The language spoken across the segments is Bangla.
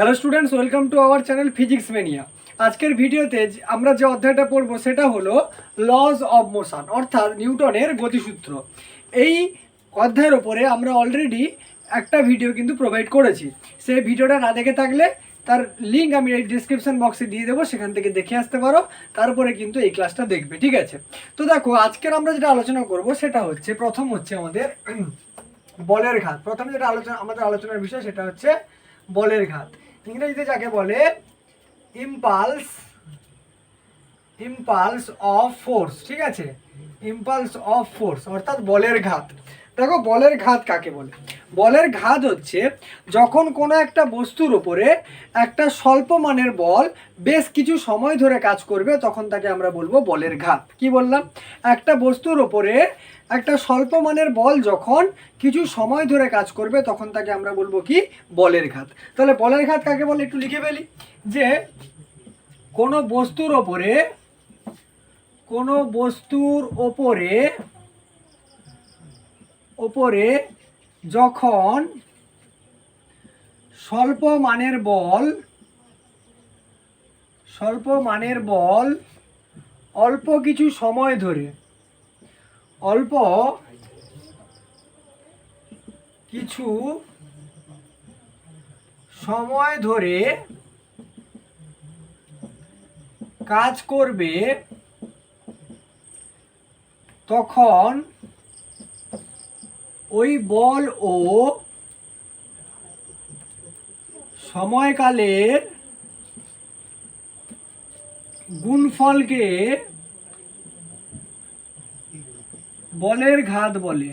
Hello students welcome to our channel physics mania আজকের ভিডিওতে আমরা যে অধ্যায়টা পড়ব সেটা হলো লজ অব মোশন অর্থাৎ নিউটনের গতিসূত্র। এই অধ্যায়ের ওপরে আমরা অলরেডি একটা ভিডিও কিন্তু প্রোভাইড করেছি। সেই ভিডিওটা না দেখে থাকলে তার লিঙ্ক আমি এই ডিসক্রিপশন বক্সে দিয়ে দেবো, সেখান থেকে দেখে আসতে পারো, তারপরে কিন্তু এই ক্লাসটা দেখবে, ঠিক আছে? তো দেখো, আজকের আমরা যেটা আলোচনা করব সেটা হচ্ছে, প্রথম হচ্ছে আমাদের বলের ঘাত। প্রথম যেটা আলোচনা আমাদের আলোচনার বিষয় সেটা হচ্ছে বলের ঘাত। ইংরেজিতে যাকে বলে ইম্পালস ইম্পালস অফ ফোর্স ঠিক আছে? ইম্পালস অফ ফোর্স অর্থাৎ বলের ঘাত। দেখো বলের ঘাত কাকে বলে? বলের ঘাত হচ্ছে যখন কোনো একটা বস্তুর উপরে একটা স্বল্প মানের বল বেশ কিছু সময় ধরে কাজ করবে, তখন তাকে আমরা বলব বলের ঘাত। কি বললাম? একটা বস্তুর ওপরে একটা স্বল্প মানের বল যখন কিছু সময় ধরে কাজ করবে, তখন তাকে আমরা বলব কি? বলের ঘাত। তাহলে বলের ঘাত কাকে বলে? একটু লিখে ফেলি। যে কোনো বস্তুর ওপরে, কোনো বস্তুর ওপরে ওপরে যখন স্বল্প মানের বল, স্বল্প মানের বল অল্প কিছু সময় ধরে, অল্প কিছু সময় ধরে কাজ করবে, তখন ওই বল ও সময়কালের গুণফলকে বলের ঘাত বলে।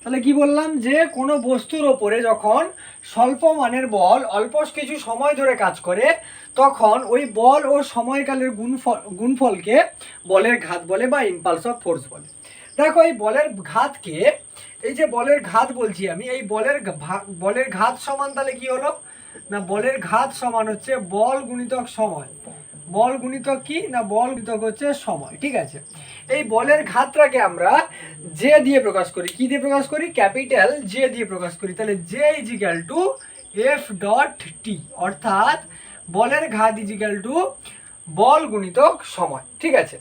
তাহলে কি বললাম যে, কোনো বস্তুর ওপরে যখন স্বল্প মানের বল, অল্প কিছু সময় ধরে কাজ করে, তখন ওই বল ও সময়কালের গুণফল গুণফলকে বলের ঘাত বলে বা ইম্পালস অফ ফোর্স বলে। দেখো, এই বলের ঘাতকে, এই যে বলের ঘাত বলছি আমি, এই বলের বলের ঘাত সমান তাহলে কি হলো? না, বলের ঘাত সমান হচ্ছে বল গুণিতক সময়। বল গুণিতক কি? না, বল গুণিতক হচ্ছে সময়, ঠিক আছে? এই বলের ঘাতটাকে আমরা জে দিয়ে প্রকাশ করি। কি দিয়ে প্রকাশ করি? ক্যাপিটাল জে দিয়ে প্রকাশ করি। তাহলে J equal to F dot T অর্থাৎ বলের ঘাত ইজিক্যাল টু বল গুণিতক সময়, ঠিক আছে?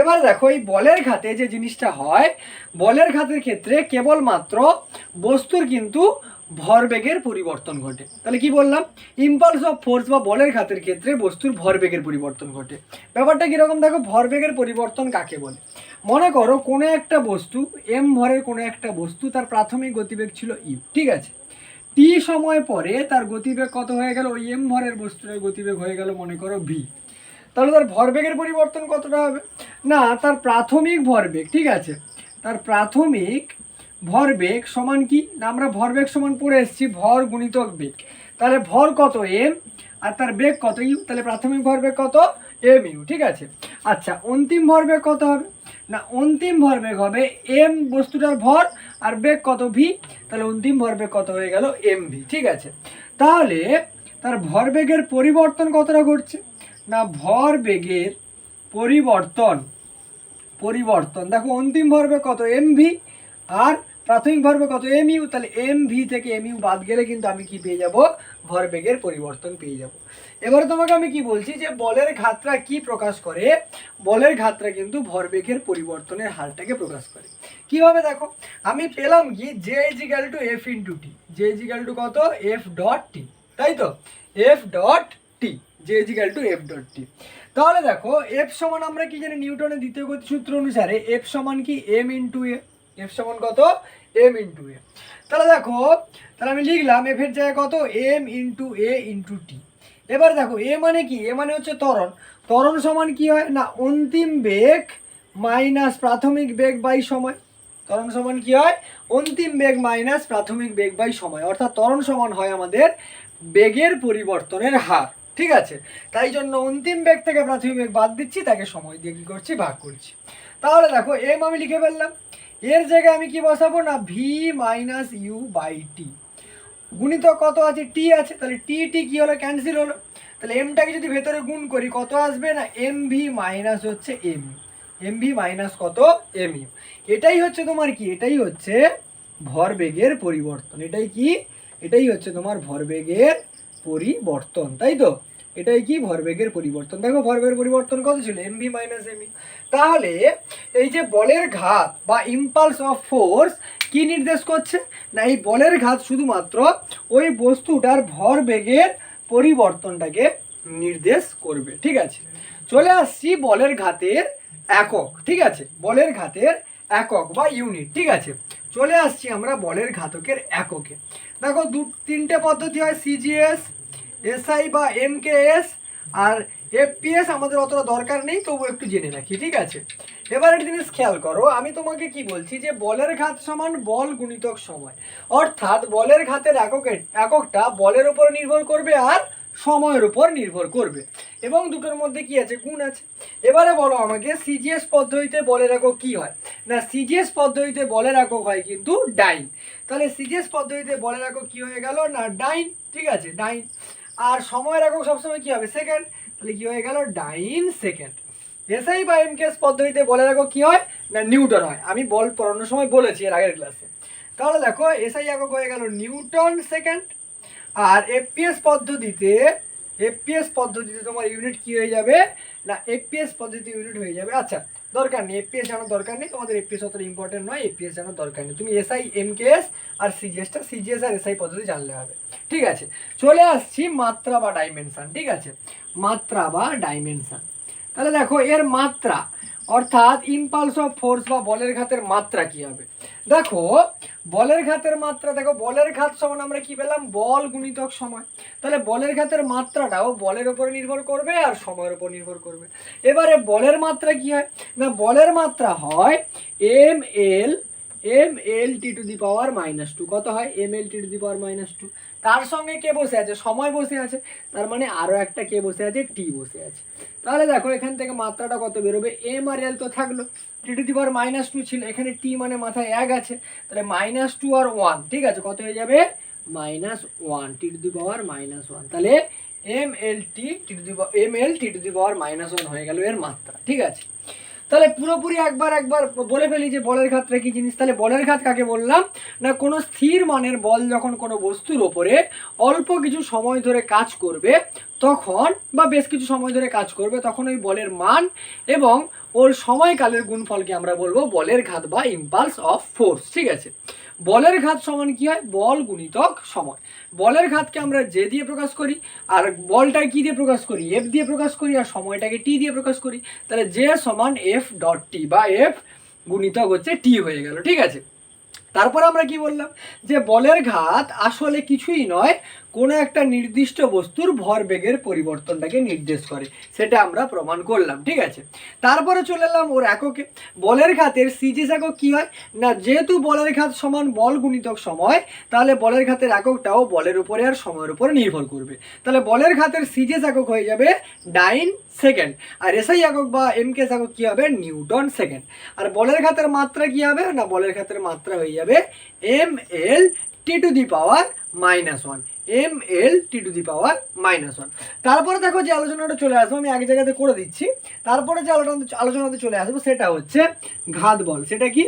এবার দেখো, এই বলের ঘাতে যে জিনিসটা হয়, বলের ঘাতের ক্ষেত্রে কেবলমাত্র বস্তুর কিন্তু ভরবেগের পরিবর্তন ঘটে। তাহলে কি বললাম? ইম্পালস অফ ফোর্স বা বলের ঘাতের ক্ষেত্রে বস্তুর ভরবেগের পরিবর্তন ঘটে। ব্যাপারটা কীরকম? দেখো, ভরবেগের পরিবর্তন কাকে বলে? মনে করো, কোনো একটা বস্তু এম ভরের কোনো একটা বস্তু, তার প্রাথমিক গতিবেগ ছিল ইউ ঠিক আছে? টি সময় পরে তার গতিবেগ কত হয়ে গেল? ওই এম ভরের বস্তুর গতিবেগ হয়ে গেল, মনে করো ভি তাহলে তার ভরবেগের পরিবর্তন কতটা হবে? না, তার প্রাথমিক ভরবেগ, ঠিক আছে? তার প্রাথমিক ভরবেগ সমান কি? না, আমরা ভরবেগ সমান পড়ে এসেছি, ভর গুণিতক বেগ। তাহলে ভর কত এম আর তার বেগ কত ইউ তাহলে প্রাথমিক ভরবেগ কত এম ইউ ঠিক আছে? আচ্ছা অন্তিম ভরবেগ কত হবে? না, অন্তিম ভরবেগ হবে এম বস্তুটার ভর আর বেগ কত ভি তাহলে অন্তিম ভরবেগ কত হয়ে গেল এম ভি ঠিক আছে? তাহলে তার ভরবেগের পরিবর্তন কতটা ঘটছে? না ভর বেগের পরিবর্তন পরিবর্তন। দেখো অন্তিম ভরবেগ কত? এম ভি আর প্রাথমিক ভরবেগ কত? এম ইউ তাহলে এম ভি থেকে এম ইউ বাদ গেলে কিন্তু আমি কি পেয়ে যাব? ভরবেগের পরিবর্তন পেয়ে যাব। এবারে তোমাকে আমি কি বলছি যে বলের ঘাতরা কি প্রকাশ করে? বলের ঘাতরা কিন্তু ভরবেগের পরিবর্তনের হারটাকে প্রকাশ করে। কীভাবে দেখো? আমি পেলাম কি? J equal to F into T J equal to কত? এফ ডট টি তাই তো? F dot T J equal to F dot T তাহলে দেখো এফ সমান আমরা কি জানি, নিউটনের দ্বিতীয় গতিসূত্র অনুসারে এফ সমান কি? এম ইন্টু এ এফ সমান কত? এম ইন্টু এ তাহলে দেখো, তাহলে আমি লিখলাম এফ এর জায়গায় কত? M into A into T এবার দেখো এ মানে কি? এ মানে হচ্ছে ত্বরণ। ত্বরণ সমান কি হয়? না, অন্তিম বেগ মাইনাস প্রাথমিক বেগ বাই সময়। ত্বরণ সমান কি হয়? অন্তিম বেগ মাইনাস প্রাথমিক বেগ বাই সময়। অর্থাৎ ত্বরণ সমান হয় আমাদের বেগের পরিবর্তনের হার। ঠিক আছে? তাই জন্য অন্তিম বেগ থেকে প্রাথমিক বেগ বাদ দিচ্ছি, তাকে সময় দিয়ে কি করছি, ভাগ করছি। তাহলে দেখো এম আমি লিখে ফেললাম। এর জায়গায় আমি কি বসাবো? না V minus U by T গুণিত কত আছে? টি আছে। তাহলে টি টি কী হলো? ক্যান্সেল হলো। তাহলে এমটাকে যদি ভেতরে গুণ করি, কত আসবে? না এম ভি মাইনাস হচ্ছে এম এম ভি মাইনাস কত? এম ইউ এটাই হচ্ছে তোমার কি? এটাই হচ্ছে ভরবেগের পরিবর্তন। এটাই কি? এটাই হচ্ছে তোমার ভরবেগের পরিবর্তন। তাই তো? এটাই কি ভরবেগের পরিবর্তন? দেখো ভরবেগের পরিবর্তন কত ছিল? এম ভি মাইনাস এম তাহলে এই যে বলের ঘাত বা ইম্পালস অফ ফোর্স কি নির্দেশ করছে? না, এই বলের ঘাত শুধুমাত্র ওই বস্তুটার ভরবেগের পরিবর্তনটাকে নির্দেশ করবে, ঠিক আছে? চলে আসছি বলের ঘাতের একক, ঠিক আছে? বলের ঘাতের একক বা ইউনিট ঠিক আছে? চলে আসছি আমরা বলের ঘাতকের এককে। দেখো দু, তিনটে পদ্ধতি হয় সিজিএস এসআই বা এমকেএস আর এফপিএস আমাদের অতটা দরকার নেই, তবু একটু জেনে রাখি, ঠিক আছে? এবার একটা জিনিস খেয়াল করো, আমি তোমাকে কি বলছি যে বলের ঘাত সমান বল গুণিতক সময়। অর্থাৎ বলের ঘাতের এককের এককটা বলের উপর নির্ভর করবে আর সময়ের উপর নির্ভর করবে। এবং দুটোর মধ্যে কি আছে? গুণ আছে। এবারে বলো আমাকে সিজিএস পদ্ধতিতে বলের একক কি হয়? না সিজিএস পদ্ধতিতে বলের একক হয় কিন্তু ডাইন। তাহলে সিজিএস পদ্ধতিতে বলের একক কি হয়ে গেল? না, ডাইন, ঠিক আছে, ডাইন। আর সময়ের একক সবসময় কি হবে? সেকেন্ড তাহলে কি হয়ে গেল? ডাইন সেকেন্ড এসআই বা এম কেস পদ্ধতিতে বলে রাখো কি হয়? না, নিউটন হয়। আমি বল পড়ানোর সময় বলেছি এর আগের ক্লাসে তাহলে দেখো, এসআই একক হয়ে গেল নিউটন সেকেন্ড আর এফপিএস পদ্ধতিতে এফপিএস পদ্ধতিতে তোমার ইউনিট কি হয়ে যাবে? না এফপিএস পদ্ধতি ইউনিট হয়ে যাবে। আচ্ছা দরকার নেই। এফপিএস জানার দরকার নেই। তোমাদের এফপিএস অতটা ইম্পর্টেন্ট নয়। এফপিএস জানার দরকার নেই। তুমি এসআই এমকেএস আর সিজিএসটা সিজিএস আর এসআই পদ্ধতি জানলে হবে। ঠিক আছে? চলে আসছি মাত্রা বা ডাইমেনশান ঠিক আছে? মাত্রা বা ডাইমেনশান তাহলে দেখো, এর মাত্রা অর্থাৎ ইম্পালস অফ ফোর্স বা বলের ঘাতের মাত্রা কি হবে? দেখো, বলের ঘাতের মাত্রা, দেখো, বলের ঘাত সমান আমরা কি পেলাম? বল গুণিতক সময়। তাহলে বলের ঘাতের মাত্রাটাও বলের উপরে নির্ভর করবে আর সময়ের উপর নির্ভর করবে। এবারে বলের মাত্রা কি হয়? না, বলের মাত্রা হয় M L M L T to the power minus two কত হয়? M L T to the power minus two তার সঙ্গে কে বসে আছে? সময় বসে আছে। তার মানে আরও একটা কে বসে আছে? টি বসে আছে। তাহলে দেখো, এখান থেকে মাত্রাটা কত বেরোবে? এম আর এল তো থাকল। T to the power minus two ছিল। এখানে টি মানে মাথায় এক আছে। তাহলে মাইনাস টু আর ওয়ান, ঠিক আছে? কত হয়ে যাবে? Minus one, T to the power minus one. তাহলে M L T T to the M L T to the power minus one হয়ে গেল এর মাত্রা, ঠিক আছে? তাহলে পুরোপুরি একবার একবার বলে ফেলি যে বলের ঘাতটা কি জিনিস? তাহলে বলের ঘাত কাকে বললাম? না, কোনো স্থির মানের বল যখন কোনো বস্তুর ওপরে অল্প কিছু সময় ধরে কাজ করবে, তখন বা বেশ কিছু সময় ধরে কাজ করবে, তখন ওই বলের মান এবং ওর সময়কালের গুণফলকে আমরা বলব বলের ঘাত বা ইম্পালস অফ ফোর্স ঠিক আছে? বলের ঘাত সমান কি হয়? বল গুণিতক সময়। বলের ঘাতকে আমরা জে দিয়ে প্রকাশ করি আর বলটা কি দিয়ে প্রকাশ করি? এফ দিয়ে প্রকাশ করি আর সময়টাকে টি দিয়ে প্রকাশ করি। তাহলে জে সমান এফ ডট টি বা এফ গুণিতক হচ্ছে টি হয়ে গেল, ঠিক আছে? তারপর আমরা কি বললাম? যে বলের ঘাত আসলে কিছুই নয় কোনো একটা নির্দিষ্ট বস্তুর ভরবেগের পরিবর্তনটাকে নির্দেশ করে, সেটা আমরা প্রমাণ করলাম, ঠিক আছে? তারপরে চলে এলাম ওর এককে। বলের খাতের সিজিএস একক কী হয়? না, যেহেতু বলের খাত সমান বল গুণিতক সময়, তাহলে বলের খাতের এককটাও বলের উপরে আর সময়ের উপরে নির্ভর করবে। তাহলে বলের খাতের সিজিএস একক হয়ে যাবে ডাইন সেকেন্ড আর এসআই একক বা এম কেস একক কী হবে? নিউটন সেকেন্ড আর বলের খাতের মাত্রা কি হবে? না, বলের খাতের মাত্রা হয়ে যাবে M L T to the power minus one M L T to the power minus one তারপরে দেখো যে আলোচনাটা চলে আসব, আমি এক জায়গাতে করে দিচ্ছি। তারপরে যে আলোচনা আলোচনাতে চলে আসব সেটা হচ্ছে ঘাত বল। সেটা কি?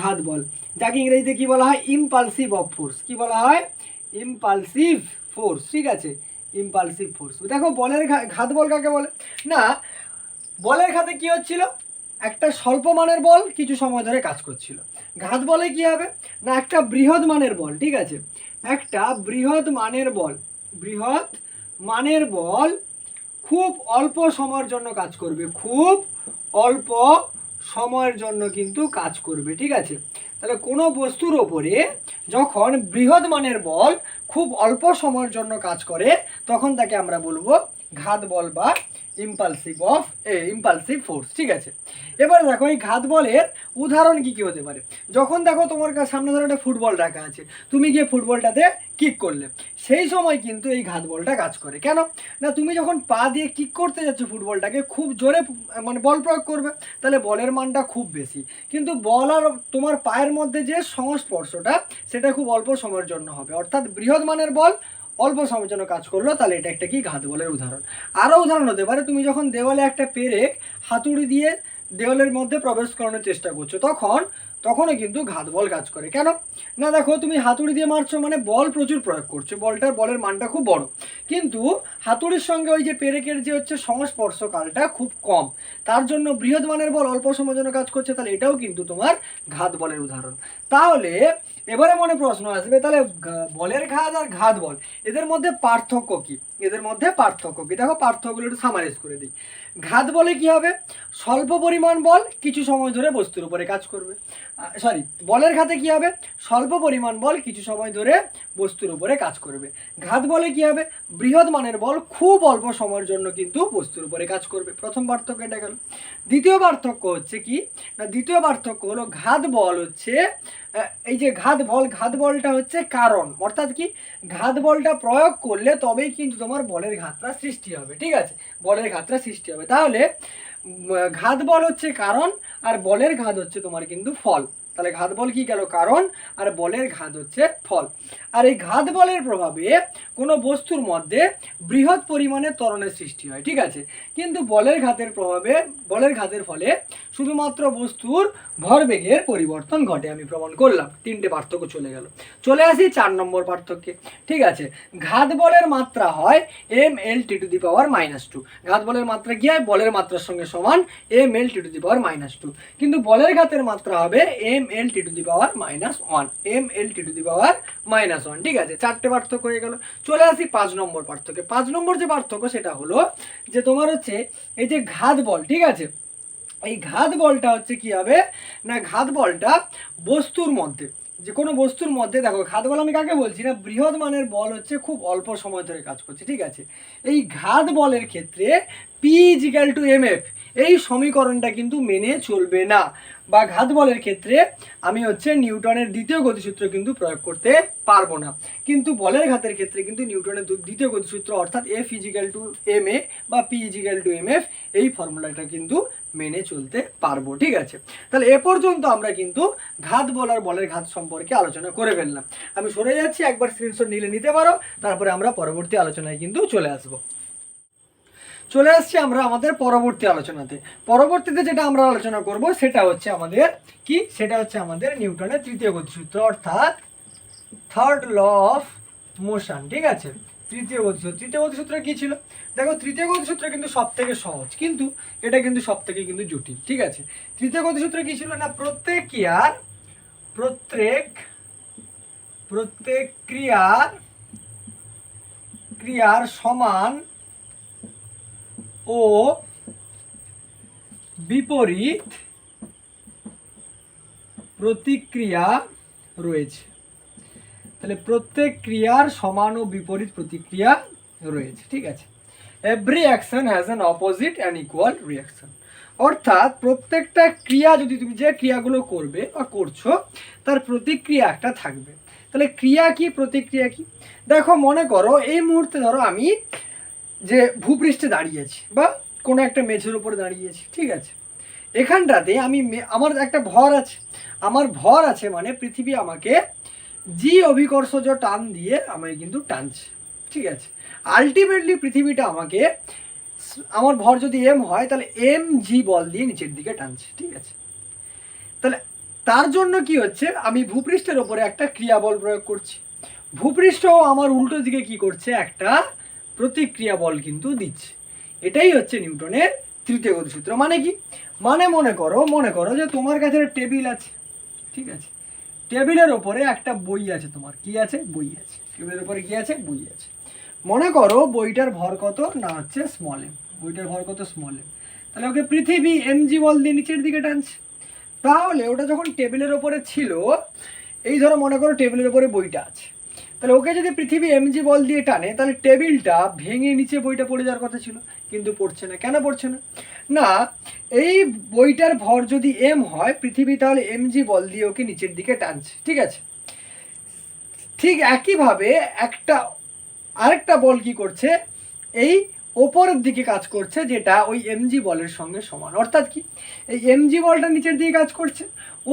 ঘাত বল। যাকে ইংরেজিতে কি বলা হয়? ইম্পালসিভ অফ ফোর্স কি বলা হয়? ইম্পালসিভ ফোর্স ঠিক আছে? ইম্পালসিভ ফোর্স দেখো বলের ঘাত বল কাকে বলে? না, বলের ঘাতে কি হচ্ছিল? একটা স্বল্প মানের বল কিছু সময় ধরে কাজ করছিল। ঘাত বলে কি হবে? না, একটা বৃহৎ মানের বল, ঠিক আছে? একটা বৃহৎ মানের বল, বৃহৎ মানের বল খুব অল্প সময়ের জন্য কাজ করবে, খুব অল্প সময়ের জন্য কিন্তু কাজ করবে, ঠিক আছে? তাহলে কোনো বস্তুর ওপরে যখন বৃহৎ মানের বল খুব অল্প সময়ের জন্য কাজ করে, তখন তাকে আমরা বলব ঘাত বল বা ইম্পালসিভ অফ ইম্পালসিভ ফোর্স ঠিক আছে? এবার দেখো, এই ঘাত বলের উদাহরণ কি কি হতে পারে? যখন দেখো তোমার কাছে সামনে ধরো একটা ফুটবল রাখা আছে, তুমি গিয়ে ফুটবলটাতে কিক করলে, সেই সময় কিন্তু এই ঘাত বলটা কাজ করে। কেন? না, তুমি যখন পা দিয়ে কিক করতে যাচ্ছ ফুটবলটাকে খুব জোরে মানে বল প্রয়োগ করবে, তাহলে বলের মানটা খুব বেশি। কিন্তু বল আর তোমার পায়ের মধ্যে যে সংস্পর্শটা, সেটা খুব অল্প সময়ের জন্য হবে। অর্থাৎ বৃহৎ মানের বল অল্প সময়ের জন্য কাজ করল, তাহলে এটা একটা কি? ঘাত বলের উদাহরণ। আরও উদাহরণ হতে পারে, তুমি যখন দেওয়ালে একটা পেরেক হাতুড়ি দিয়ে দেওয়ালের মধ্যে প্রবেশ করানোর চেষ্টা করছ, তখন তখনও কিন্তু ঘাত বল কাজ করে। কেন? না, দেখো, তুমি হাতুড়ি দিয়ে মারছো মানে বল প্রচুর প্রয়োগ করছ। বলটার, বলের মানটা খুব বড়। কিন্তু হাতুড়ির সঙ্গে ওই যে পেরেকের যে হচ্ছে সংস্পর্শকালটা খুব কম। তার জন্য বৃহৎ মানের বল অল্প সময়ের জন্য কাজ করছে, তাহলে এটাও কিন্তু তোমার ঘাত বলের উদাহরণ। তাহলে এবারে মনে প্রশ্ন আসবে, তাহলে বলের ঘাত আর ঘাত বল, এদের মধ্যে পার্থক্য কি? এদের মধ্যে পার্থক্য কি? দেখো, পার্থক্যগুলো একটু সামারাইজ করে দিই। ঘাত বলে কি হবে? স্বল্প পরিমাণ বল কিছু সময় ধরে বস্তুর উপরে কাজ করবে। সরি বলের ঘাতে কি হবে? স্বল্প পরিমাণ বল কিছু সময় ধরে বস্তুর উপরে কাজ করবে। ঘাত বলে কি হবে? বৃহৎ মানের বল খুব অল্প সময়ের জন্য কিন্তু বস্তুর উপরে কাজ করবে। প্রথম পার্থক্য এটা গেল। দ্বিতীয় পার্থক্য হচ্ছে কি? না, দ্বিতীয় পার্থক্য হলো ঘাত বল হচ্ছে এই যে ঘাত বল, ঘাত বলটা হচ্ছে কারণ। অর্থাৎ কি? ঘাত বলটা প্রয়োগ করলে তবেই কিন্তু তোমার বলের ঘাতটা সৃষ্টি হবে। ঠিক আছে? বলের ঘাতটা সৃষ্টি হবে। তাহলে ঘাত বল হচ্ছে কারণ আর বলের ঘাত হচ্ছে তোমার কিন্তু ফল। তাহলে ঘাত বল কি গেল? কারণ, আর বলের ঘাত হচ্ছে ফল। আর এই ঘাত বলের প্রভাবে কোনো বস্তুর মধ্যে বৃহৎ পরিমাণে ত্বরণের সৃষ্টি হয়, ঠিক আছে? কিন্তু বলের ঘাতের প্রভাবে, বলের ঘাতের ফলে শুধুমাত্র বস্তুর ভরবেগের পরিবর্তন ঘটে, আমি প্রমাণ করলাম। তিনটে পার্থক্য চলে গেল। চলে আসি চার নম্বর পার্থক্যে। ঠিক আছে, ঘাত বলের মাত্রা হয় M L T to the power minus two ঘাত বলের মাত্রা কি হয়? বলের মাত্রার সঙ্গে সমান M L T to the power minus two কিন্তু বলের ঘাতের মাত্রা হবে M T to the power minus one M L T to the power minus one ঠিক আছে? চারটে পার্থক্য হয়ে গেল। চলে আসি পাঁচ নম্বর পার্থক্যে। পাঁচ নম্বর যে পার্থক্য সেটা হলো যে তোমার হচ্ছে এই যে ঘাত বল, ঠিক আছে? এই ঘাত বলটা হচ্ছে কি হবে? না, ঘাত বলটা বস্তুর মধ্যে। যে কোনো বস্তুর মধ্যে, দেখো, ঘাত বল আমি কাকে বলছি না? বৃহৎ মানের বল হচ্ছে খুব অল্প সময় ধরে কাজ করছে, ঠিক আছে? এই ঘাত বলের ক্ষেত্রে পি ইজিক্যাল টু এম এই সমীকরণটা কিন্তু মেনে চলবে না। বা ঘাত বলের ক্ষেত্রে আমি হচ্ছে নিউটনের দ্বিতীয় গতিসূত্র কিন্তু প্রয়োগ করতে পারব না। কিন্তু বলের ঘাতের ক্ষেত্রে কিন্তু নিউটনের দ্বিতীয় গতিসূত্র অর্থাৎ F equal to M A বা P equal to M F এই ফর্মুলাটা কিন্তু মেনে চলতে পারব, ঠিক আছে? তাহলে এ পর্যন্ত আমরা কিন্তু ঘাত বল আর বলের ঘাত সম্পর্কে আলোচনা করে ফেললাম। আমি সরে যাচ্ছি, একবার স্ক্রিনশট নিলে নিতে পারো, তারপরে আমরা পরবর্তী আলোচনায় কিন্তু চলে আসব। চলে আসছি আমরা আমাদের পরবর্তী আলোচনাতে। পরবর্তীতে যেটা আমরা আলোচনা করব, সেটা হচ্ছে আমাদের কি? সেটা হচ্ছে আমাদের নিউটনের তৃতীয় গতিসূত্র, অর্থাৎ থার্ড ল অফ মোশন ঠিক আছে? তৃতীয় গতিসূত্র। তৃতীয় গতিসূত্র কি ছিল? দেখো, তৃতীয় গতিসূত্র কিন্তু সব থেকে সহজ, কিন্তু এটা কিন্তু সব থেকে কিন্তু জটিল, ঠিক আছে? তৃতীয় গতিসূত্র কি ছিল? না, প্রত্যেক ক্রিয়ার প্রত্যেক প্রত্যেক ক্রিয়ার ক্রিয়ার সমান ও বিপরীত প্রতিক্রিয়া রয়েছে। তাহলে প্রত্যেক ক্রিয়ার সমান ও বিপরীত প্রতিক্রিয়া রয়েছে, ঠিক আছে? Every action has an opposite and equal reaction অর্থাৎ প্রত্যেকটা ক্রিয়া যদি তুমি যে ক্রিয়াগুলো করবে বা করছ, তার প্রতিক্রিয়া একটা থাকবে। তাহলে ক্রিয়া কি, প্রতিক্রিয়া কি? দেখো, মনে করো এই মুহূর্তে ধরো আমি যে ভূপৃষ্ঠে দাঁড়িয়েছি বা কোনো একটা মেঝের উপরে দাঁড়িয়েছি, ঠিক আছে? এখানটাতে আমি আমার একটা ভর আছে। আমার ভর আছে মানে পৃথিবী আমাকে জি অভিকর্ষজ টান দিয়ে আমাকে কিন্তু টানছে, ঠিক আছে? আলটিমেটলি পৃথিবীটা আমাকে আমার ভর যদি এম হয়, তাহলে এম জি বল দিয়ে নিচের দিকে টানছে, ঠিক আছে? তাহলে তার জন্য কি হচ্ছে? আমি ভূপৃষ্ঠের ওপরে একটা ক্রিয়া বল প্রয়োগ করছি। ভূপৃষ্ঠ আমার উল্টো দিকে কি করছে? একটা প্রতিক্রিয়া বল কিন্তু দিচ্ছে। এটাই হচ্ছে নিউটনের তৃতীয় গতিসূত্র মানে কি? মানে মনে করো মনে করো যে তোমার কাছে টেবিল আছে, ঠিক আছে? টেবিলের ওপরে একটা বই আছে তোমার। কি আছে? বই আছে। টেবিলের ওপরে কি আছে? বই আছে। মনে করো বইটার ভর কত? না, হচ্ছে স্মল এম বইটার ভর কত? স্মল এম তাহলে ওকে পৃথিবী এমজি বল দিয়ে নিচের দিকে টানছে। তাহলে ওটা যখন টেবিলের ওপরে ছিল, এই ধরো মনে করো টেবিলের ওপরে বইটা আছে। তাহলে ওকে যদি পৃথিবী এমজি বল দিয়ে টানে, তাহলে টেবিলটা ভেঙে নিচে বইটা পড়ে যাওয়ার কথা ছিল, কিন্তু পড়ছে না। কেন পড়ছে না? না, এই বইটার ভর যদি এম হয়, পৃথিবী তাহলে এমজি বল দিয়ে ওকে নিচের দিকে টানছে, ঠিক আছে? ঠিক একইভাবে একটা, আরেকটা বল কি করছে? এই ওপরের দিকে কাজ করছে, যেটা ওই এমজি বলের সঙ্গে সমান। অর্থাৎ কি? এই এমজি বলটা নিচের দিকে কাজ করছে,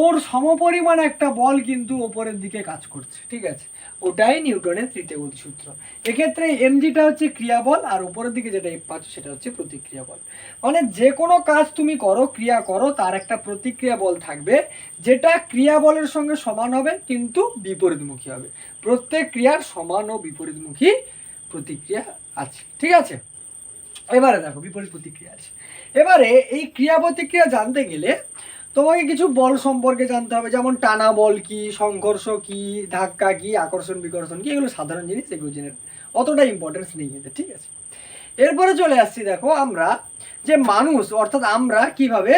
ওর সমপরিমাণ একটা বল কিন্তু ওপরের দিকে কাজ করছে, ঠিক আছে? ওটাই নিউটনের তৃতীয় গতিসূত্র। এক্ষেত্রে এমজিটা হচ্ছে ক্রিয়াবল, আর উপরের দিকে যেটা এফ পাচ্ছ সেটা হচ্ছে প্রতিক্রিয়া বল মানে যে কোনো কাজ তুমি করো, ক্রিয়া করো, তার একটা প্রতিক্রিয়া বল থাকবে, যেটা ক্রিয়া বলের সঙ্গে সমান হবে, কিন্তু বিপরীতমুখী হবে। প্রত্যেক ক্রিয়ার সমান ও বিপরীতমুখী প্রতিক্রিয়া আছে, ঠিক আছে? এবারে দেখো বিপরীত প্রতিক্রিয়া আছে। এবারে এই ক্রিয়া প্রতিক্রিয়া জানতে গেলে তোমাকে কিছু বল সম্পর্কে জানতে হবে, যেমন টানা বল কি, সংঘর্ষ কি, ধাক্কা কি, আকর্ষণ, বিকর্ষণ কি, এগুলো সাধারণ জিনিস, এগুলো জেনে অতটা ইম্পর্টেন্স নেই কিন্তু ঠিক আছে? এরপরে চলে আসছি দেখো আমরা যে মানুষ, অর্থাৎ আমরা কীভাবে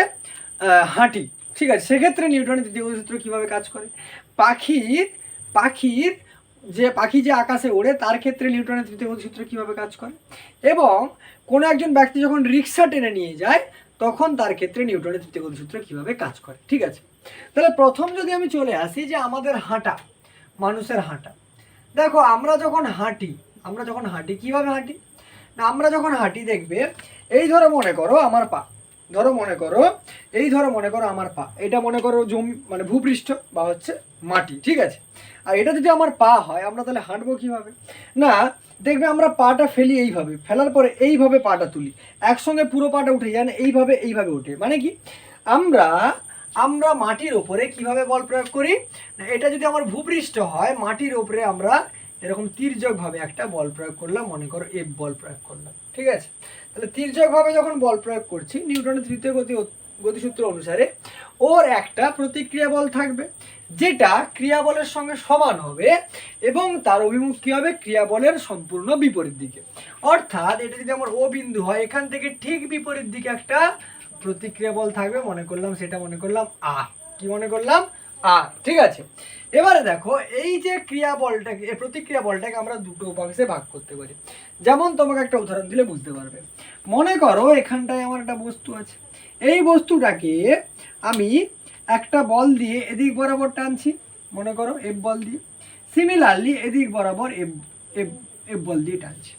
হাঁটি, ঠিক আছে? সেক্ষেত্রে নিউটনের তৃতীয় সূত্র কীভাবে কাজ করে? পাখির পাখির যে পাখি যে আকাশে ওড়ে, তার ক্ষেত্রে নিউটনের তৃতীয় সূত্র কীভাবে কাজ করে? এবং কোনো একজন ব্যক্তি যখন রিক্সা টেনে নিয়ে যায়, তখন তার ক্ষেত্রে নিউটনের তৃতীয় সূত্র কীভাবে কাজ করে? ঠিক আছে? তাহলে প্রথম যদি আমি চলে আসি যে আমাদের হাঁটা, মানুষের হাঁটা। দেখো, আমরা যখন হাঁটি, আমরা যখন হাঁটি, কীভাবে হাঁটি? না, আমরা যখন হাঁটি দেখবে, এই ধরো মনে করো আমার পা। ধরো মনে করো, এই ধরো মনে করো আমার পা। এটা মনে করো জমি মানে ভূপৃষ্ঠ বা হচ্ছে মাটি, ঠিক আছে? আর এটা যদি আমার পা হয়, আমরা তাহলে হাঁটবো কীভাবে? না, দেখবে আমরা পাটা ফেলি এইভাবে, ফেলার পরে এইভাবে পাটা তুলি। একসঙ্গে পুরো পাটা উঠে যায় না এইভাবে এইভাবে ওঠে মানে কি? আমরা আমরা মাটির ওপরে কীভাবে বল প্রয়োগ করি? এটা যদি আমার ভূপৃষ্ঠ হয়, মাটির ওপরে আমরা এরকম তির্যকভাবে একটা বল প্রয়োগ করলাম, মনে করো এফ বল প্রয়োগ করলাম। ঠিক আছে? তাহলে তীর্যকভাবে যখন বল প্রয়োগ করছি, নিউটনের তৃতীয় গতি গতিসূত্র অনুসারে ওর একটা প্রতিক্রিয়া বল থাকবে। যেটা ক্রিয়াবলের সঙ্গে সমান হবে এবং তার অভিমুখ কী হবে? ক্রিয়াবলের সম্পূর্ণ বিপরীত দিকে। অর্থাৎ এটা যদি আমার ও বিন্দু হয়, এখান থেকে ঠিক বিপরীত দিকে একটা প্রতিক্রিয়া বল থাকবে। মনে করলাম সেটা, মনে করলাম আ। কি মনে করলাম? আ। ঠিক আছে? এবারে দেখো, এই যে ক্রিয়া বলটাকে প্রতিক্রিয়া বলটাকে আমরা দুটো উপাংশে ভাগ করতে পারি। যেমন তোমাকে একটা উদাহরণ দিলে বুঝতে পারবে। মনে করো এখানটায় আমার একটা বস্তু আছে। এই বস্তুটাকে আমি একটা বল দিয়ে এদিক বরাবর টানছি, মনে করো এফ বল দিয়ে। সিমিলারলি এদিক বরাবর এফ এফ বল দিয়ে টানছি।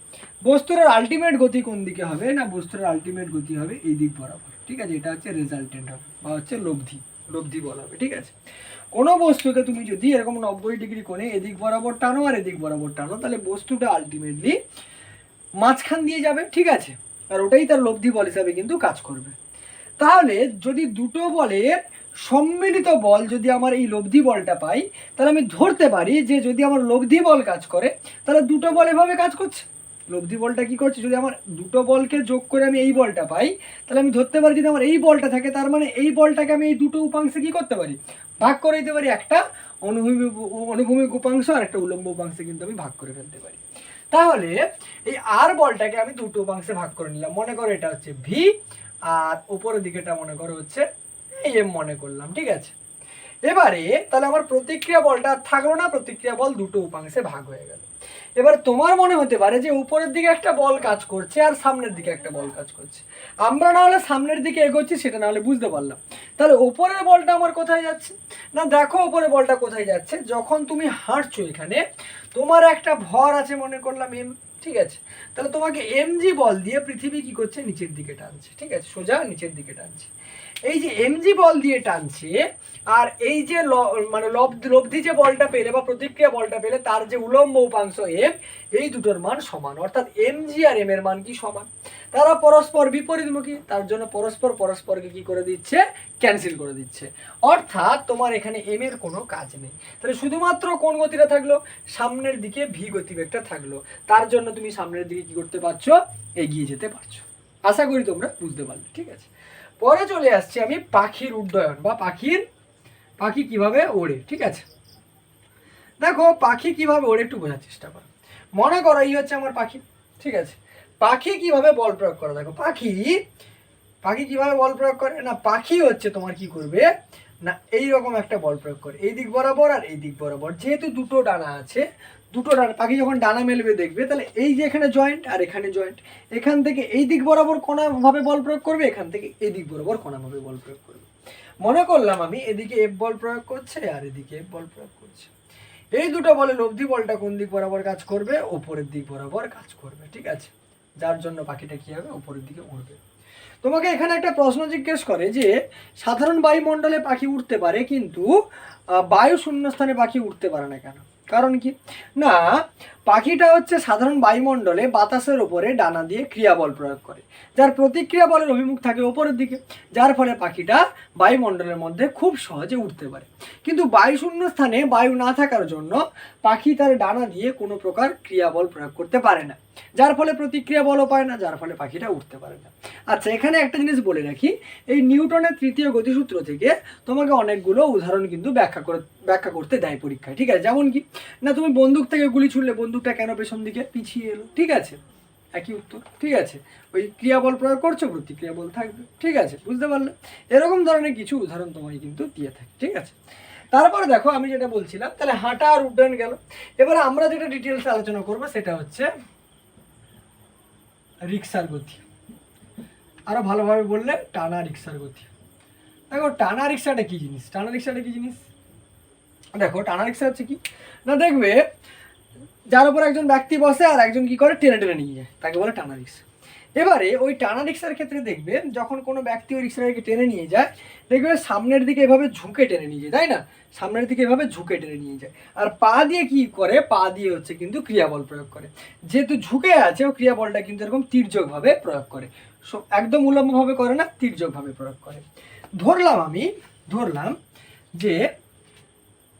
বস্তুর আলটিমেট গতি কোন দিকে হবে না বস্তুর আলটিমেট গতি হবে এই দিক বরাবর, ঠিক আছে? এটা হচ্ছে রেজাল্টেন্ট হবে, বা হচ্ছে লব্ধি লব্ধি বলা হবে, ঠিক আছে? কোনো বস্তুকে তুমি যদি এরকম নব্বই ডিগ্রি কোণে এদিক বরাবর টানো আর এদিক বরাবর টানো, তাহলে বস্তুটা আলটিমেটলি মাঝখান দিয়ে যাবে, ঠিক আছে? আর ওটাই তার লব্ধি বল হিসাবে কিন্তু কাজ করবে। তাহলে যদি দুটো বলের সম্মিলিত বল যদি আমার এই লব্ধি বলটা পাই, তাহলে আমি ধরতে পারি যে যদি আমার লব্ধি বল কাজ করে, তাহলে দুটো বল এভাবে কাজ করছে। লব্ধি বলটা কি করছে? যদি আমার দুটো বলকে যোগ করে আমি এই বলটা পাই, তাহলে আমি ধরতে পারি যদি আমার এই বলটা থাকে, তার মানে এই বলটাকে আমি এই দুটো উপাংশে কি করতে পারি? ভাগ করে দিতে পারি একটা অনুভূমিক অনুভূমিক উপাংশ আর একটা উলম্ব উপাংশে কিন্তু আমি ভাগ করে ফেলতে পারি। তাহলে এই আর বলটাকে আমি দুটো উপাংশে ভাগ করে নিলাম। মনে করো এটা হচ্ছে ভি আর উপরের দিকেটা মনে করো হচ্ছে এই এম মনে করলাম, ঠিক আছে? এবারে তাহলে আমার প্রতিক্রিয়া বলটা আর থাকল না, প্রতিক্রিয়া বল দুটো উপাংশে ভাগ হয়ে গেল। এবার তোমার মনে হতে পারে যে উপরের দিকে একটা বল কাজ করছে আর সামনের দিকে একটা বল কাজ করছে। আমরা না হলে সামনের দিকে এগোচ্ছি, সেটা না হলে বুঝতে পারলাম। তাহলে উপরের বলটা আমার কোথায় যাচ্ছে? না, দেখো উপরের বলটা কোথায় যাচ্ছে। যখন তুমি হাঁটছো এখানে, তোমার একটা ভর আছে মনে করলাম এম ঠিক আছে? তাহলে তোমাকে এমজি বল দিয়ে পৃথিবী কি করছে? নিচের দিকে টানছে, ঠিক আছে? সোজা নিচের দিকে টানছে। এই যে এমজি বল দিয়ে টানছে, আর এই যে মানে লব্ধি যে বলটা পেলে বা প্রতিক্রিয়া বলটা পেলে, তার যে উলম্ব উপাংশ এম এই দুটোর মান সমান। অর্থাৎ এমজি আর এম এর মান কি সমান? তারা পরস্পর বিপরীতমুখী, তার জন্য পরস্পর পরস্পরকে কি করে দিচ্ছে? ক্যান্সেল করে দিচ্ছে। অর্থাৎ তোমার এখানে এম এর কোনো কাজ নেই। তাহলে শুধুমাত্র কোন গতিটা থাকল? সামনের দিকে ভি গতিবেগটা থাকল। তার জন্য তুমি সামনের দিকে কি করতে পারছ? এগিয়ে যেতে পারছ। আশা করি তোমরা বুঝতে পারলে, ঠিক আছে? পরে চলে আসছি আমি পাখির উড্ডয়ন বা পাখির, পাখি কীভাবে ওড়ে, ঠিক আছে? দেখো, পাখি কীভাবে ওড়ে একটু বোঝার চেষ্টা করো। মনে করো এই হচ্ছে আমার পাখি, ঠিক আছে? পাখি কীভাবে বল প্রয়োগ করে? দেখো, পাখি পাখি কীভাবে বল প্রয়োগ করে? না, পাখি হচ্ছে তোমার কি করবে? না এই রকম একটা বল প্রয়োগ করে। এই দিক বরাবর আর এই দিক বরাবর। যেহেতু দুটো ডানা আছে দুটো ডানা পাখি যখন ডানা মেলবে দেখবে, তাহলে এই যে এখানে জয়েন্ট আর এখানে জয়েন্ট এখান থেকে এই দিক বরাবর কোনাভাবে বল প্রয়োগ করবে, এখান থেকে এই দিক বরাবর কোনাভাবে বল প্রয়োগ করবে। মনে করলাম আমি, এদিকে এফ বল প্রয়োগ করছে আর এদিকে এফ বল প্রয়োগ করছে। এই দুটো বলে লব্ধি বলটা কোন দিক বরাবর কাজ করবে? ওপরের দিক বরাবর কাজ করবে, ঠিক আছে? যার জন্য পাখিটা কী হবে? ওপরের দিকে উড়বে তোমাকে এখানে একটা প্রশ্ন জিজ্ঞেস করে যে, সাধারণ বায়ুমণ্ডলে পাখি উঠতে পারে, কিন্তু বায়ু শূন্যস্থানে পাখি উঠতে পারে না কেন? কারণ কি? না পাখিটা হচ্ছে সাধারণ বায়ুমণ্ডলে বাতাসের ওপরে ডানা দিয়ে ক্রিয়াবল প্রয়োগ করে, যার প্রতিক্রিয়া বলের অভিমুখ থাকে ওপরের দিকে, যার ফলে পাখিটা বায়ুমণ্ডলের মধ্যে খুব সহজে উঠতে পারে। কিন্তু বায়ু শূন্য স্থানে বায়ু না থাকার জন্য পাখি তার ডানা দিয়ে কোনো প্রকার ক্রিয়াবল প্রয়োগ করতে পারে না, যার ফলে প্রতিক্রিয়া বলও পায় না, যার ফলে পাখিটা উঠতে পারে না। আচ্ছা এখানে একটা জিনিস বলে রাখি, এই নিউটনের তৃতীয় গতিসূত্র থেকে তোমাকে অনেকগুলো উদাহরণ কিন্তু ব্যাখ্যা করে, ব্যাখ্যা করতে দেয় পরীক্ষায়, ঠিক আছে? যেমন কি, না তুমি বন্দুক থেকে গুলি ছুড়লে বন্দুকটা কেন পেছন দিকে পিছিয়ে এলো? ঠিক আছে, একই উত্তর, ঠিক আছে। ওই ক্রিয়াবল প্রয়োগ করছ, প্রতিক্রিয়া বল থাকবে, ঠিক আছে, বুঝতে পারলে? এরকম ধরনের কিছু উদাহরণ তোমায় কিন্তু দিয়ে থাকে, ঠিক আছে? তারপরে দেখো, আমি যেটা বলছিলাম, তাহলে হাঁটা আর উড্ডয়ন গেল। এবারে আমরা যেটা ডিটেলসে আলোচনা করব, সেটা হচ্ছে রিক্সার গতি। আরও ভালোভাবে বললে, টানা রিক্সার গতি। দেখো, টানা রিক্সাটা কি জিনিস? টানা রিক্সাটা কি জিনিস? দেখো, টানা রিক্সা হচ্ছে কি? না, দেখবে যার উপর একজন ব্যক্তি বসে আর একজন কি করে? টেনে টেনে নিয়ে যায়। তাকে বলে টানা রিক্সা এবারে ওই টানা রিক্সার ক্ষেত্রে দেখবে যখন কোনো ব্যক্তি ওই রিক্সাটাকে টেনে নিয়ে যায় দেখবে সামনের দিকে এভাবে ঝুঁকে টেনে নিয়ে যায়, তাই না? সামনের দিকে এভাবে ঝুঁকে টেনে নিয়ে যায়। আর পা দিয়ে কি করে? পা দিয়ে হচ্ছে কিন্তু ক্রিয়াবল প্রয়োগ করে। যেহেতু ঝুঁকে আছে, ও ক্রিয়াবলটা কিন্তু এরকম তীর্যকভাবে প্রয়োগ করে। সো, একদম উলম্বভাবে করে না, তীর্যকভাবে প্রয়োগ করে। ধরলাম আমি, ধরলাম যে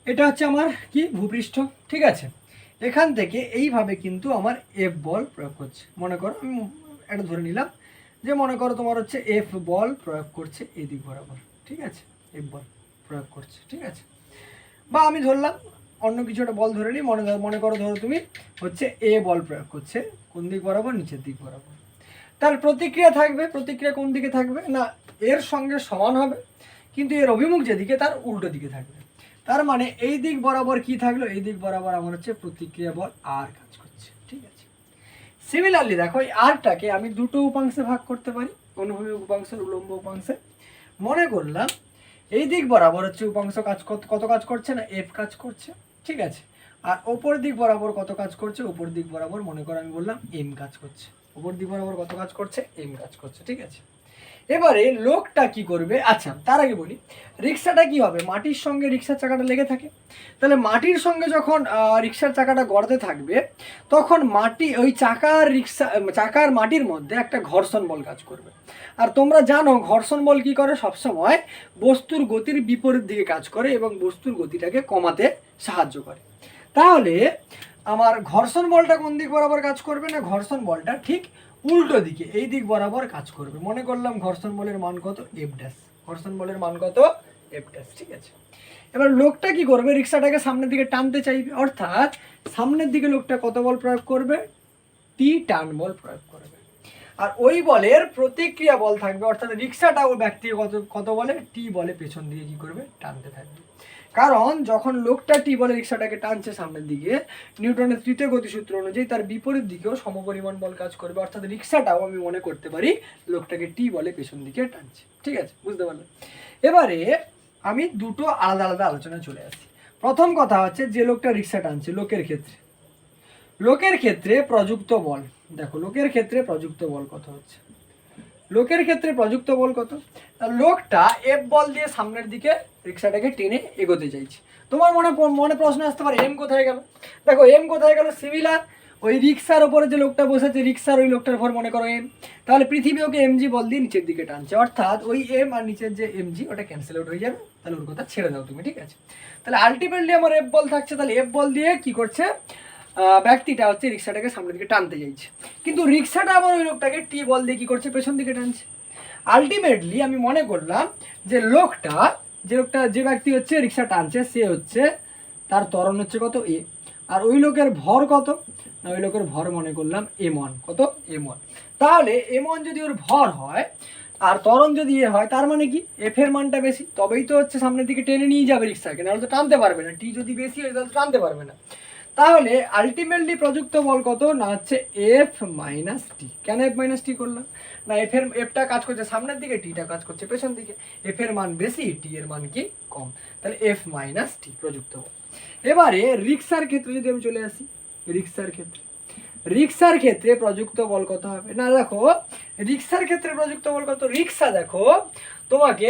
এটা হচ্ছে আমার কি? ভূপৃষ্ঠ, ঠিক আছে? এখান থেকে এইভাবে কিন্তু আমার এফ বল প্রয়োগ করছে। মনে করো, আমি এটা ধরে নিলাম যে মনে করো তোমার হচ্ছে এফ বল প্রয়োগ করছে এদিক বরাবর, ঠিক আছে? এফ বল প্রয়োগ করছে, ঠিক আছে? বা আমি ধরলাম, অন্য কিছু একটা বল ধরে নিই, মনে ধর, মনে করো ধরো তুমি হচ্ছে এ বল প্রয়োগ করছে, কোন দিক বরাবর? নিচের দিক বরাবর। তার প্রতিক্রিয়া থাকবে, প্রতিক্রিয়া কোন দিকে থাকবে? না, এর সঙ্গে সমান হবে, কিন্তু এর অভিমুখ যেদিকে, তার উল্টো দিকে থাকবে। তার মানে এই দিক বরাবর কি থাকল? এই দিক বরাবর আমার হচ্ছে প্রতিক্রিয়া বল আর কাজ করছে, ঠিক আছে? সিমিলারলি দেখো এই আরটাকে আমি দুটো উপাংশে ভাগ করতে পারি, অনুভূমিক উপাংশের উলম্ব উপাংশে। মনে করলাম এই দিক বরাবর হচ্ছে উপাংশ কাজ কত কাজ করছে না? এফ কাজ করছে, ঠিক আছে? আর ওপর দিক বরাবর কত কাজ করছে? ওপর দিক বরাবর মনে করো আমি বললাম এম কাজ করছে। ওপর দিক বরাবর কত কাজ করছে? এম কাজ করছে, ঠিক আছে? এবারে লোকটা কি করবে? আচ্ছা তার আগে বলি, রিক্সাটা কি হবে? মাটির সঙ্গে রিক্সার চাকাটা লেগে থাকে। তাহলে মাটির সঙ্গে যখন রিক্সার চাকাটা গড়তে থাকবে, তখন মাটি, ওই চাকার রিক্সা, চাকার মাটির মধ্যে একটা ঘর্ষণ বল কাজ করবে। আর তোমরা জানো, ঘর্ষণ বল কি করে? সবসময় বস্তুর গতির বিপরীত দিকে কাজ করে এবং বস্তুর গতিটাকে কমাতে সাহায্য করে। তাহলে, আমার ঘর্ষণ বলটা কোন দিক বরাবর কাজ করবে না? ঘর্ষণ বলটা ঠিক উল্টো দিকে, এই দিক বরাবর কাজ করবে। মনে করলাম ঘর্ষণ বলের মান কত? এফ ড্যাশ ঘর্ষণ বলের মান কত? এফ ড্যাশ ঠিক আছে? এবার লোকটা কি করবে? রিক্সাটাকে সামনের দিকে টানতে চাইবে। অর্থাৎ সামনের দিকে লোকটা কত বল প্রয়োগ করবে? টি টান বল প্রয়োগ করবে। আর ওই বলের প্রতিক্রিয়া বল থাকবে। অর্থাৎ রিক্সাটা ও ব্যক্তি কত কত বলে? টি বলে পেছন দিকে কি করবে? টানতে থাকবে। কারণ যখন লোকটা টি বলে রিক্সাটাকে টানছে সামনের দিকে, নিউটনের তৃতীয় গতিসূত্র অনুযায়ী তার বিপরীত দিকেও সমপরিমাণ বল কাজ করবে, অর্থাৎ রিক্সাটাও আমি মনে করতে পারি লোকটাকে টি বলে পেছন দিকে টানছে। ঠিক আছে? বুঝতে পারলাম এবারে আমি দুটো আলাদা আলাদা আলোচনায় চলে আসছি প্রথম কথা হচ্ছে যে লোকটা রিক্সা টানছে, লোকের ক্ষেত্রে। লোকের ক্ষেত্রে প্রযুক্ত বল, দেখো, লোকের ক্ষেত্রে প্রযুক্ত বল কত হচ্ছে? লোকের ক্ষেত্রে প্রযুক্ত বল কত? লোকটা এফ বল দিয়ে সামনের দিকে রিক্সাটাকে টেনে এগোতে চাইছে। তোমার মনে মনে প্রশ্ন আসতে পারে এম কোথায় গেল? দেখো এম কোথায় গেল? সিমিলার ওই রিক্সার ওপরে যে লোকটা বসেছে, রিক্সার ওই লোকটার ভর মনে করো এম তাহলে পৃথিবী ওকে এমজি বল দিয়ে নিচের দিকে টানছে। অর্থাৎ ওই এম আর নিচের যে এমজি ওটা ক্যান্সেল আউট হয়ে যাবে। তাহলে ওর কথা ছেড়ে দাও তুমি, ঠিক আছে? তাহলে আলটিমেটলি আমার এফ বল থাকছে, তাহলে এফ বল দিয়ে কি করছে? ব্যক্তিটা হচ্ছে রিক্সাটাকে সামনের দিকে টানতে চাইছে। কিন্তু রিক্সাটা আবার ওই লোকটাকে টি বল দিয়ে কি করছে? পেছন দিকে টানছে। আলটিমেটলি আমি মনে করলাম যে লোকটা যে লোকটা, যে ব্যক্তি হচ্ছে, রিক্সা টানছে, সে হচ্ছে তার ত্বরণ হচ্ছে কত এ আর ওই লোকের ভর কত? না, ওই লোকের ভর মনে করলাম এম ওয়ান কত? এম ওয়ান তাহলে এম ওয়ান যদি ওর ভর হয়, আর ত্বরণ যদি এ হয়, তার মানে কি? এফ এর মানটা বেশি। তবেই তো হচ্ছে সামনের দিকে টেনে নিয়ে যাবে রিক্সাকে, নাহলে তো টানতে পারবে না। টি যদি বেশি হয়, তাহলে টানতে পারবে না। তাহলে আলটিমেটলি প্রযুক্ত বল কত? না হচ্ছে এফ মাইনাস টি কেন এফ মাইনাস টি করলাম? না এফ এর এফটা কাজ করছে সামনের দিকে টিটা কাজ করছে পেছন দিকে। এফ এর মান বেশি টি এর মান কি কম। তাহলে এফ মাইনাস টি প্রযুক্ত বল। এবারে রিক্সার ক্ষেত্রে যদি আমি চলে আসি, রিক্সার ক্ষেত্রে। রিক্সার ক্ষেত্রে প্রযুক্ত বল কত হবে? না, দেখো, রিক্সার ক্ষেত্রে প্রযুক্ত বল কত? রিক্সা, দেখো, তোমাকে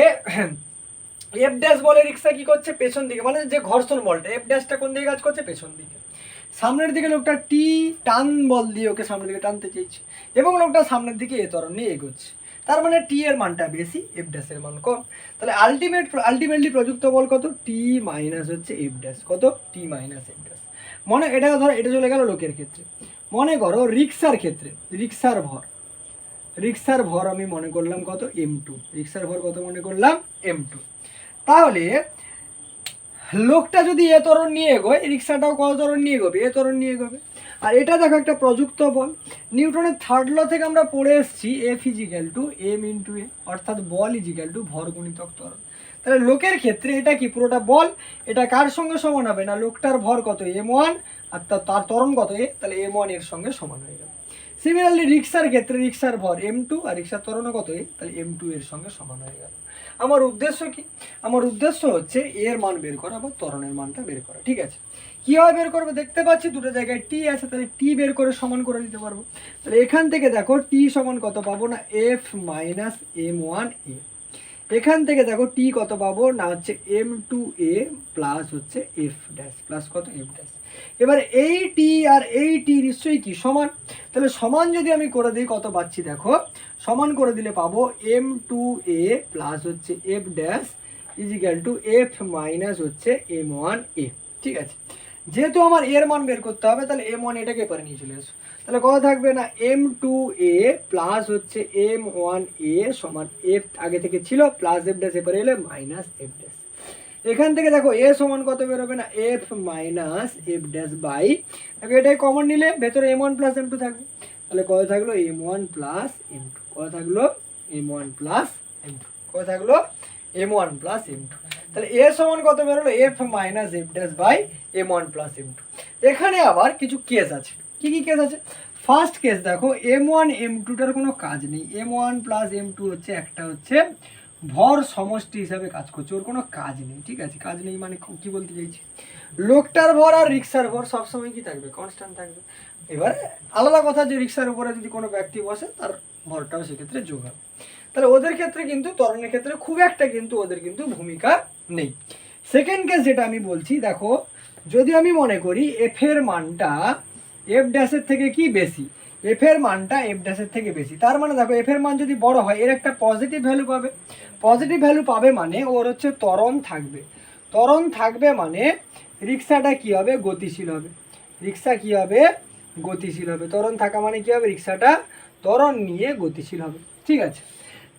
এফ ড্যাশ বলে রিক্সা কি করছে? পেছন দিকে। মানে যে ঘর্ষণ বলটা এফ ড্যাশটা কোন দিকে কাজ করছে? পেছন দিকে। সামনের দিকে লোকটা টি টান বল দিয়ে ওকে সামনের দিকে টানতে চাইছে। এবং লোকটা সামনের দিকে এ তরণ নিয়ে এগোচ্ছে। তার মানে টি এর মানটা বেশি এফ ড্যাশের মান কম। তাহলে আলটিমেট আলটিমেটলি প্রযুক্ত বল কত? টি মাইনাস হচ্ছে এফ ড্যাশ কত? টি মাইনাস এফ ড্যাশ মনে এটা ধরো, এটা চলে গেল লোকের ক্ষেত্রে। মনে করো রিক্সার ক্ষেত্রে, রিক্সার ভর। রিক্সার ভর আমি মনে করলাম কত? এম টু রিক্সার ভর কত মনে করলাম? এম টু তাহলে লোকটা যদি এ তরণ নিয়ে এগোয় রিক্সাটাও কত তরণ নিয়ে এগোবে, এ তরণ নিয়ে এগোবে। আর এটা দেখো একটা প্রযুক্ত বল। নিউটনের থার্ড ল থেকে আমরা পড়ে এসেছি F equal to M into A অর্থাৎ বল ইজিক্যাল টু ভর গুণিতক ত্বরণ তাহলে লোকের ক্ষেত্রে এটা কি? পুরোটা বল, এটা কার সঙ্গে সমান হবে? না, লোকটার ভর কত? এম ওয়ান আর তার তার ত্বরণ কত? এ তাহলে এম ওয়ানের সঙ্গে সমান হয়ে যাবে সিমিলারলি রিক্সার ক্ষেত্রে রিক্সার ভর এম টু আর রিক্সার তরণও কত? এ তাহলে এম টু এর সঙ্গে সমান হয়ে গেল। আমার উদ্দেশ্য কি? আমার উদ্দেশ্য হচ্ছে এর মান বের করা বা ত্বরণের মানটা বের করা, ঠিক আছে? কীভাবে বের করব? দেখতে পাচ্ছি দুটো জায়গায় টি আছে, তাহলে টি বের করে সমান করে দিতে পারব। তাহলে এখান থেকে দেখো টি সমান কত পাবো না? F minus M one A এখান থেকে দেখো টি কত পাবো না? হচ্ছে এম টু এ প্লাস হচ্ছে এফ ড্যাশ প্লাস কত? এফ ড্যাশ এবার এই টি আর এই টি নিশ্চয়ই কি? সমান? তাহলে সমান যদি আমি করে দিই, কত পাচ্ছি দেখো? সমান করে দিলে পাবো এম টু এ প্লাস হচ্ছে F dash equal to F minus হচ্ছে এম ওয়ান এ ঠিক আছে? যেহেতু আমার এর মান বের করতে হবে, তাহলে এম ওয়ান এটাকে পরে নিয়ে চলে আসো। তাহলে কত থাকবে না? এম টু এ প্লাস হচ্ছে এম ওয়ান এ সমান এফ আগে থেকে ছিল প্লাস এফ ড্যাশ এরপরে এলে মাইনাস এফ ড্যাশ এখান থেকে দেখো এ সমান কত বেরোবে না? F minus F dash by দেখো এটাই কমন নিলে ভেতরে M one plus M two থাকবে। তাহলে কত থাকল? M one plus M two কত থাকল? M one plus M two কত থাকল? M one plus M two তাহলে এ সমান কত বেরোলো? F minus F dash by M one plus M two এখানে আবার কিছু কেস আছে। কি কি কেস আছে? ফার্স্ট কেস দেখো এম ওয়ান এম টুটার কোনো কাজ নেই। M one plus M two হচ্ছে, একটা হচ্ছে ভর সমষ্টি হিসাবে কাজ করছে, ওর কোনো কাজ নেই, ঠিক আছে? কাজ নেই মানে কি বলতে চাইছি? লোকটার ভর আর রিক্সার ভর সবসময় কি থাকবে? কনস্ট্যান্ট থাকবে। এবারে আলাদা কথা যে রিক্সার উপরে যদি কোনো ব্যক্তি বসে, তার ভরটাও সেক্ষেত্রে যোগ হবে তাহলে ওদের ক্ষেত্রে কিন্তু, তরণের ক্ষেত্রে খুব একটা কিন্তু ওদের কিন্তু ভূমিকা নেই। সেকেন্ড কেস যেটা আমি বলছি, দেখো, যদি আমি মনে করি এফ এর মানটা এফ ড্যাশের থেকে কি বেশি? এফ এর মানটা এফ ড্যাশের থেকে বেশি। তার মানে দেখো এফ এর মান যদি বড় হয়, এর একটা পজিটিভ ভ্যালু পাবে। পজিটিভ ভ্যালু পাবে মানে ওর হচ্ছে ত্বরণ থাকবে। ত্বরণ থাকবে মানে রিক্সাটা কি হবে? গতিশীল হবে। রিক্সা কি হবে? গতিশীল হবে। ত্বরণ থাকা মানে কি হবে? রিক্সাটা ত্বরণ নিয়ে গতিশীল হবে। ঠিক আছে?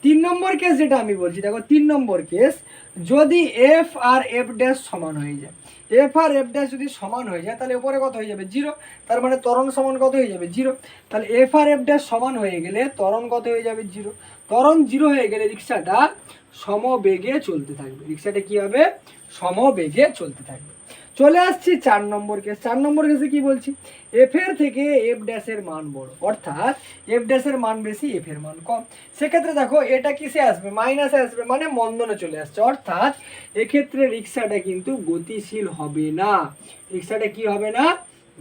তিন নম্বর কেস যেটা আমি বলছি, দেখো, তিন নম্বর কেস যদি এফ আর এফ ড্যাশ সমান হয়ে যায় এফ আর এফ ড্যাশ যদি সমান হয়ে যায়, তাহলে উপরে কত হয়ে যাবে? জিরো তার মানে তরণ সমান কত হয়ে যাবে? জিরো তাহলে এফ আর এফ ড্যাশ সমান হয়ে গেলে ত্বরণ কত হয়ে যাবে? জিরো তরণ জিরো হয়ে গেলে রিক্সাটা সমবেগে চলতে থাকবে। রিক্সাটা কি হবে? সমবেগে চলতে থাকবে। চলে আসছি চার নম্বর কেস চার নম্বর কেসে কি বলছি? এফ এর থেকে এফ ড্যাশের মান বড়। অর্থাৎ এফ ড্যাশের মান বেশি এফ এর মান কম। সেক্ষেত্রে দেখো, এটা কিসে আসবে? মাইনাসে আসবে মানে মন্দনে চলে আসছে। অর্থাৎ এক্ষেত্রে রিক্সাটা কিন্তু গতিশীল হবে না। রিক্সাটা কি হবে না?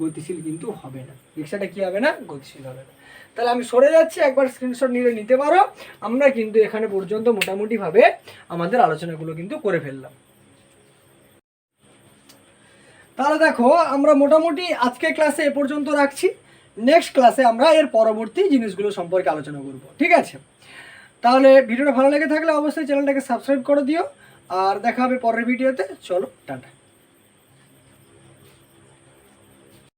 গতিশীল কিন্তু হবে না। রিক্সাটা কি হবে না? গতিশীল হবে না। তাহলে আমি সরে যাচ্ছি, একবার স্ক্রিনশট নিলে নিতে পারো। আমরা কিন্তু এখানে পর্যন্ত মোটামুটিভাবে আমাদের আলোচনাগুলো কিন্তু করে ফেললাম। তাহলে দেখো, আমরা মোটামুটি আজকে ক্লাসে এ পর্যন্ত রাখছি। নেক্সট ক্লাসে আমরা এর পরবর্তী জিনিসগুলো সম্পর্কে আলোচনা করব, ঠিক আছে? তাহলে ভিডিওটা ভালো লেগে থাকলে অবশ্যই চ্যানেলটাকে সাবস্ক্রাইব করে দিও। আর দেখা হবে পরের ভিডিওতে। চলো, টাটা।